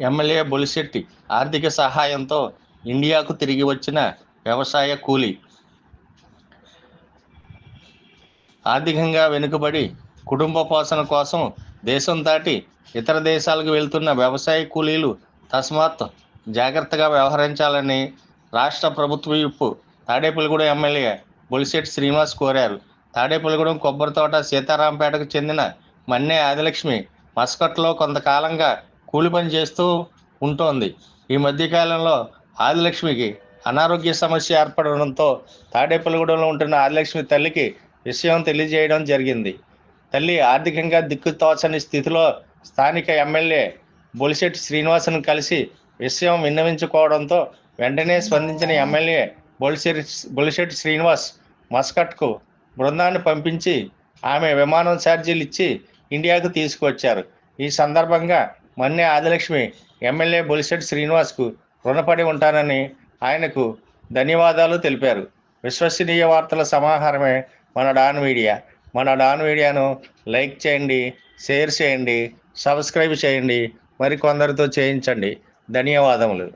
MLA Bolisetti ఆర్థిక సహాయంతో ఇండియాకు తిరిగి వచ్చిన వ్యవసాయ కూలీ ఆర్థికంగా వెనుకబడి కుటుంబ పోషణ కోసం దేశం దాటి ఇతర దేశాలకు వెళ్తున్న వ్యవసాయ కూలీలు తస్మాత్ జాగ్రత్తగా వ్యవహరించాలని రాష్ట్ర ప్రభుత్వ ఇప్పు తాడేపల్లిగూడెం ఎమ్మెల్యే బొలిశెట్టి శ్రీనివాస్ కోరారు. తాడేపల్లిగూడెం కొబ్బరితోట సీతారాంపేటకు చెందిన మన్నే ఆదిలక్ష్మి మస్కట్లో కొంతకాలంగా కూలి పని చేస్తూ ఉంటోంది. ఈ మధ్యకాలంలో ఆదిలక్ష్మికి అనారోగ్య సమస్య ఏర్పడడంతో తాడేపల్లిగూడెంలో ఉంటున్న ఆదిలక్ష్మి తల్లికి విషయం తెలియజేయడం జరిగింది. తల్లి ఆర్థికంగా దిక్కుతోచని స్థితిలో స్థానిక ఎమ్మెల్యే బొలిశెట్టి శ్రీనివాసును కలిసి విషయం విన్నవించుకోవడంతో వెంటనే స్పందించిన ఎమ్మెల్యే బొలిశెట్టి బొలిశెట్టి శ్రీనివాస్ మస్కట్కు బృందాన్ని పంపించి ఆమె విమానం ఛార్జీలు ఇచ్చి ఇండియాకు తీసుకువచ్చారు. ఈ సందర్భంగా మన్నే ఆదిలక్ష్మి ఎమ్మెల్యే బొలిసెట్ శ్రీనివాస్కు రుణపడి ఉంటానని ఆయనకు ధన్యవాదాలు తెలిపారు. విశ్వసనీయ వార్తల సమాహారమే మన డాన్ మీడియా. మన డాన్ మీడియాను లైక్ చేయండి షేర్ చేయండి సబ్స్క్రైబ్ చేయండి. మరికొందరితో చేయించండి. ధన్యవాదములు.